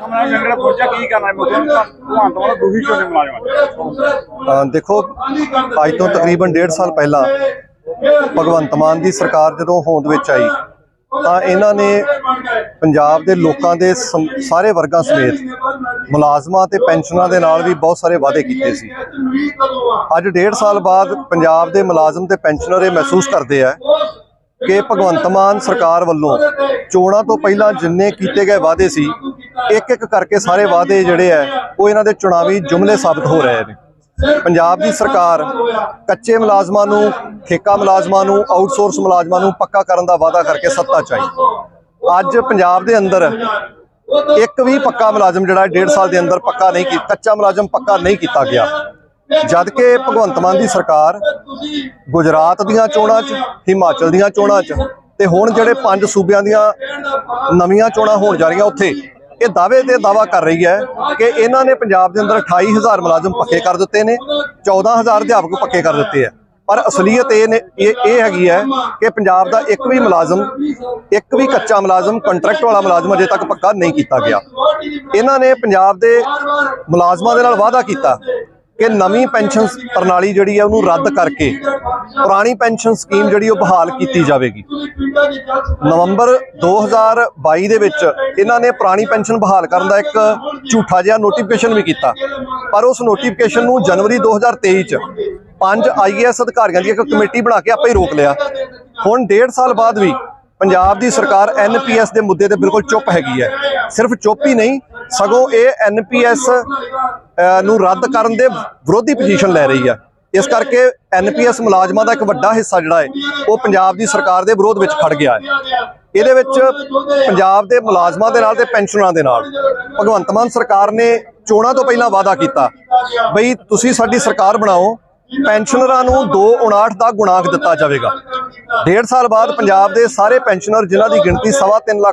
ਹਮਰਾ ਜੰਗਲ ਪਹੁੰਚਿਆ ਕੀ ਕਰਨਾ ਹੈ ਮੁੱਦੇ ਭਗਵੰਤ ਮਾਨ ਦੂਹੀ ਚੋਣੇ ਮੁਲਾਜ਼ਮਾਂ ਦੇਖੋ, ਅੱਜ ਤੋਂ ਤਕਰੀਬਨ 1.5 ਸਾਲ ਪਹਿਲਾਂ ਭਗਵੰਤ ਮਾਨ ਦੀ ਸਰਕਾਰ ਜਦੋਂ ਹੋਂਦ ਵਿੱਚ ਆਈ, ਤਾਂ ਇਹਨਾਂ ਨੇ ਪੰਜਾਬ ਦੇ ਲੋਕਾਂ ਦੇ ਸਾਰੇ ਵਰਗਾਂ ਸਮੇਤ ਮੁਲਾਜ਼ਮਾਂ ਤੇ ਪੈਨਸ਼ਨਰਾਂ ਦੇ ਨਾਲ ਵੀ ਬਹੁਤ ਸਾਰੇ ਵਾਅਦੇ ਕੀਤੇ ਸੀ। ਅੱਜ 1.5 ਸਾਲ ਬਾਅਦ ਪੰਜਾਬ ਦੇ ਮੁਲਾਜ਼ਮ ਤੇ ਪੈਨਸ਼ਨਰ ਇਹ ਮਹਿਸੂਸ ਕਰਦੇ ਆ ਕਿ ਭਗਵੰਤ ਮਾਨ ਸਰਕਾਰ ਵੱਲੋਂ ਚੋਣਾਂ ਤੋਂ ਪਹਿਲਾਂ ਜਿੰਨੇ ਕੀਤੇ ਗਏ ਵਾਅਦੇ ਸੀ ਇੱਕ ਇੱਕ ਕਰਕੇ ਸਾਰੇ ਵਾਅਦੇ ਜਿਹੜੇ ਆ ਉਹ ਇਹਨਾਂ ਦੇ ਚੁਣਾਵੀ ਜੁਮਲੇ ਸਾਬਤ ਹੋ ਰਹੇ ਨੇ। ਪੰਜਾਬ ਦੀ ਸਰਕਾਰ ਕੱਚੇ ਮੁਲਾਜ਼ਮਾਂ ਨੂੰ ਠੇਕਾ ਮੁਲਾਜ਼ਮਾਂ ਨੂੰ ਆਊਟਸੋਰਸ ਮੁਲਾਜ਼ਮਾਂ ਨੂੰ ਪੱਕਾ ਕਰਨ ਦਾ ਵਾਅਦਾ ਕਰਕੇ ਸੱਤਾ ਚ ਆਈ। ਅੱਜ ਪੰਜਾਬ ਦੇ ਅੰਦਰ ਇੱਕ ਵੀ ਪੱਕਾ ਮੁਲਾਜ਼ਮ ਜਿਹੜਾ 1.5 ਸਾਲ ਦੇ ਅੰਦਰ ਪੱਕਾ ਨਹੀਂ ਕੀਤਾ ਕੱਚਾ ਮੁਲਾਜ਼ਮ ਪੱਕਾ ਨਹੀਂ ਕੀਤਾ ਗਿਆ। ਜਦ ਕਿ ਭਗਵੰਤ ਮਾਨ ਦੀ ਸਰਕਾਰ ਗੁਜਰਾਤ ਦੀਆਂ ਚੋਣਾਂ 'ਚ ਹਿਮਾਚਲ ਦੀਆਂ ਚੋਣਾਂ 'ਚ ਤੇ ਹੁਣ ਜਿਹੜੇ ਪੰਜ ਸੂਬਿਆਂ ਦੀਆਂ ਨਵੀਆਂ ਚੋਣਾਂ ਹੋਣ ਜਾ ਰਹੀਆਂ ਉੱਥੇ ਇਹ ਦਾਅਵੇ ਤੇ ਦਾਵਾ ਕਰ ਰਹੀ ਹੈ ਕਿ ਇਹਨਾਂ ਨੇ ਪੰਜਾਬ ਦੇ ਅੰਦਰ 28000 ਮੁਲਾਜ਼ਮ ਪੱਕੇ ਕਰ ਦਿੱਤੇ ਨੇ 14000 ਅਧਿਆਪਕ ਪੱਕੇ ਕਰ ਦਿੱਤੇ ਆ ਪਰ ਅਸਲੀਅਤ ਇਹ ਨੇ, ਇਹ ਇਹ ਹੈਗੀ ਹੈ ਕਿ ਪੰਜਾਬ ਦਾ ਇੱਕ ਵੀ ਮੁਲਾਜ਼ਮ, ਇੱਕ ਵੀ ਕੱਚਾ ਮੁਲਾਜ਼ਮ, ਕੰਟਰੈਕਟ ਵਾਲਾ ਮੁਲਾਜ਼ਮ ਅਜੇ ਤੱਕ ਪੱਕਾ ਨਹੀਂ ਕੀਤਾ ਗਿਆ। ਇਹਨਾਂ ਨੇ ਪੰਜਾਬ ਦੇ ਮੁਲਾਜ਼ਮਾਂ ਦੇ ਨਾਲ ਵਾਅਦਾ ਕੀਤਾ ਕਿ ਨਵੀਂ ਪੈਨਸ਼ਨ ਪ੍ਰਣਾਲੀ ਜਿਹੜੀ ਹੈ ਉਹਨੂੰ ਰੱਦ ਕਰਕੇ ਪੁਰਾਣੀ ਪੈਨਸ਼ਨ ਸਕੀਮ ਜਿਹੜੀ ਉਹ ਬਹਾਲ ਕੀਤੀ ਜਾਵੇਗੀ। ਨਵੰਬਰ 2022 ਦੇ ਵਿੱਚ ਇਹਨਾਂ ਨੇ ਪੁਰਾਣੀ ਪੈਨਸ਼ਨ ਬਹਾਲ ਕਰਨ ਦਾ ਇੱਕ ਝੂਠਾ ਜਿਹਾ ਨੋਟੀਫਿਕੇਸ਼ਨ ਵੀ ਕੀਤਾ। ਪਰ ਉਸ ਨੋਟੀਫਿਕੇਸ਼ਨ ਨੂੰ ਜਨਵਰੀ 2023 ਚ ਪੰਜ ਆਈਏਐਸ ਅਧਿਕਾਰੀਆਂ ਦੀ ਇੱਕ ਕਮੇਟੀ ਬਣਾ ਕੇ ਆਪੇ ਹੀ ਰੋਕ ਲਿਆ। ਹੁਣ ਡੇਢ ਸਾਲ ਬਾਅਦ ਵੀ ਪੰਜਾਬ ਦੀ ਸਰਕਾਰ ਐਨਪੀਐਸ ਦੇ ਮੁੱਦੇ ਤੇ ਬਿਲਕੁਲ ਚੁੱਪ ਹੈਗੀ ਹੈ। ਸਿਰਫ ਚੁੱਪ ਹੀ ਨਹੀਂ, ਸਗੋਂ ਇਹ ਐਨਪੀਐਸ ਨੂੰ ਰੱਦ ਕਰਨ ਦੇ ਵਿਰੋਧੀ ਪੋਜੀਸ਼ਨ ਲੈ ਰਹੀ ਹੈ। ਇਸ ਕਰਕੇ ਐਨਪੀਐਸ ਮੁਲਾਜ਼ਮਾਂ ਦਾ ਇੱਕ ਵੱਡਾ ਹਿੱਸਾ ਜਿਹੜਾ ਹੈ, ਉਹ ਪੰਜਾਬ ਦੀ ਸਰਕਾਰ ਦੇ ਵਿਰੋਧ ਵਿੱਚ ਖੜ ਗਿਆ ਹੈ। ਇਹਦੇ ਵਿੱਚ ਪੰਜਾਬ ਦੇ ਮੁਲਾਜ਼ਮਾਂ ਦੇ ਨਾਲ ਤੇ ਪੈਨਸ਼ਨਰਾਂ ਦੇ ਨਾਲ ਭਗਵੰਤ ਮਾਨ ਸਰਕਾਰ ਨੇ ਚੋਣਾਂ ਤੋਂ ਪਹਿਲਾਂ ਵਾਅਦਾ ਕੀਤਾ, ਬਈ ਤੁਸੀਂ ਸਾਡੀ ਸਰਕਾਰ ਬਣਾਓ, ਪੈਨਸ਼ਨਰਾਂ ਨੂੰ 259 ਦਾ ਗੁਣਾਂਕ ਦਿੱਤਾ ਜਾਵੇਗਾ। ਡੇਢ ਸਾਲ ਬਾਅਦ ਪੰਜਾਬ ਦੇ ਸਾਰੇ ਪੈਨਸ਼ਨਰ ਜਿਨ੍ਹਾਂ ਦੀ ਗਿਣਤੀ ਸਵਾ ਤਿੰਨ ਲੱਖ